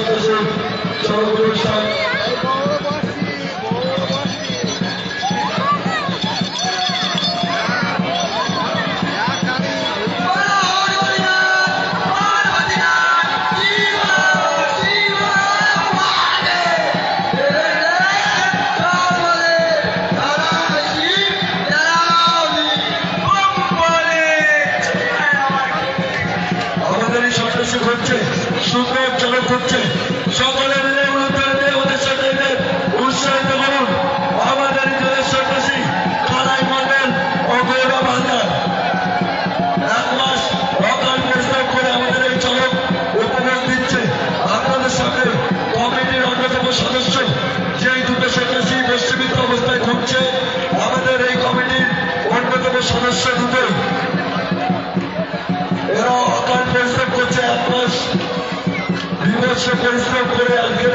সদস্য সর্বপ্রসাদ চলক করছে সকলে মিলে উত্তর দিয়ে আমাদের সাথে উৎসাহিত করুন। আমাদের নিজেদের সন্ন্যাসী কারাই মন্ডল অগৌরব হালদার এক মাস অকাল পরিশ্রম করে আমাদের এই দিচ্ছে। আপনাদের সামনে কমিটির অন্যতম সদস্য, যেই দুটো সন্ন্যাসী বস্তিবিত অবস্থায় ঘুরছে, আমাদের এই কমিটির অন্যতম সদস্য দুটো এরা অকাল পরিশ্রম